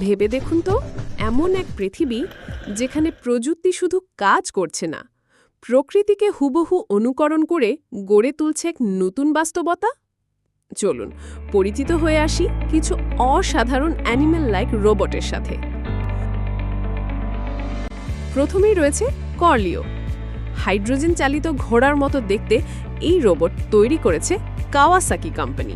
ভেবে দেখুন তো, এমন এক পৃথিবী যেখানে প্রযুক্তি শুধু কাজ করছে না, প্রকৃতিকে হুবহু অনুকরণ করে গড়ে তুলছে এক নতুন বাস্তবতা? চলুন, পরিচিত হয়ে আসি কিছু অসাধারণ অ্যানিমেল লাইক রোবটের সাথে। প্রথমেই রয়েছে কর্লিও। হাইড্রোজেন চালিত ঘোড়ার মতো দেখতে এই রোবট তৈরি করেছে কাওয়াসাকি কোম্পানি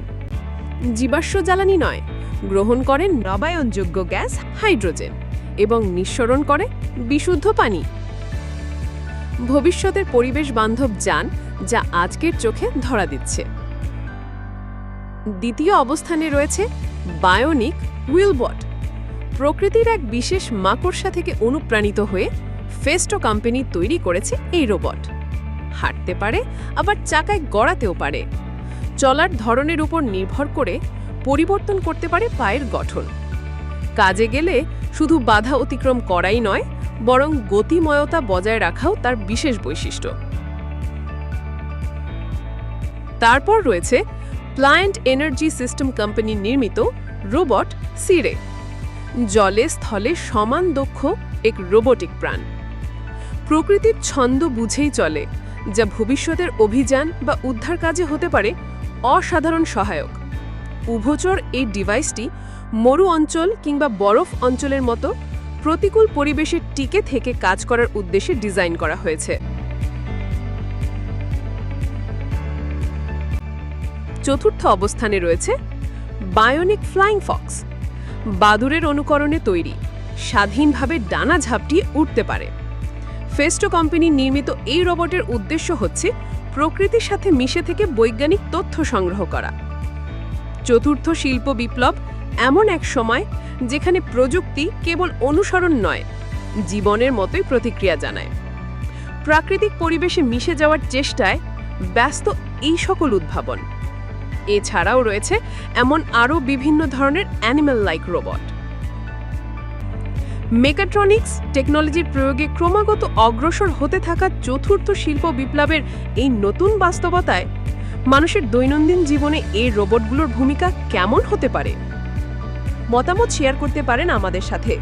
জীবাশ্ম জ্বালানি নয় গ্রহণ করে নবায়নযোগ্য গ্যাস, হাইড্রোজেন এবং নিঃসরণ করে বিশুদ্ধ পানি। ভবিষ্যতের পরিবেশ বান্ধব যান যা আজকের চোখে ধরা দিচ্ছে। দ্বিতীয় অবস্থানে রয়েছে বায়োনিক উইলবট, প্রকৃতির এক বিশেষ মাকড়সা থেকে অনুপ্রাণিত হয়ে ফেস্টো কোম্পানি তৈরি করেছে এই রোবট। হাঁটতে পারে, আবার চাকায় গড়াতেও পারে। চলার ধরনের উপর নির্ভর করে পরিবর্তন করতে পারে পায়ের গঠন। কাজে গেলে শুধু বাধা অতিক্রম করাই নয়, বরং গতিময়তা বজায় রাখাও তার বিশেষ বৈশিষ্ট্য। তারপর রয়েছে প্লায়েন্ট এনার্জি সিস্টেম কোম্পানি নির্মিত রোবট সিরে জলে, স্থলে সমান দক্ষ এক রোবোটিক প্রাণ। প্রকৃতির ছন্দ বুঝেই চলে, যা ভবিষ্যতের অভিযান বা উদ্ধার কাজে হতে পারে অসাধারণ সহায়ক। উভচর এই ডিভাইসটি মরু অঞ্চল কিংবা বরফ অঞ্চলের মতো প্রতিকূল পরিবেশে টিকে থেকে কাজ করার উদ্দেশ্যে ডিজাইন করা হয়েছে। চতুর্থ অবস্থানে রয়েছে বায়োনিক ফ্লাইং ফক্স। বাদুরের অনুকরণে তৈরি। স্বাধীনভাবে ডানা ঝাপটিয়ে উঠতে পারে। ফেস্টো কোম্পানি নির্মিত এই রোবটের উদ্দেশ্য হচ্ছে প্রকৃতির সাথে মিশে থেকে বৈজ্ঞানিক তথ্য সংগ্রহ করা। চতুর্থ শিল্প বিপ্লব এমন এক সময় যেখানে প্রযুক্তি কেবল অনুসরণ নয়, জীবনের মতোই প্রতিক্রিয়া জানায়। প্রাকৃতিক পরিবেশে মিশে যাওয়ার চেষ্টায় ব্যস্ত এই সকল উদ্ভাবন। এছাড়াও রয়েছে এমন আরও বিভিন্ন ধরনের অ্যানিম্যাল লাইক রোবট মেকাট্রনিক্স টেকনোলজির প্রয়োগে ক্রমাগত অগ্রসর হতে থাকা চতুর্থ শিল্প বিপ্লবের এই নতুন বাস্তবতায় মানুষের দৈনন্দিন জীবনে এই রোবটগুলোর ভূমিকা কেমন হতে পারে? মতামত শেয়ার করতে পারেন আমাদের সাথে।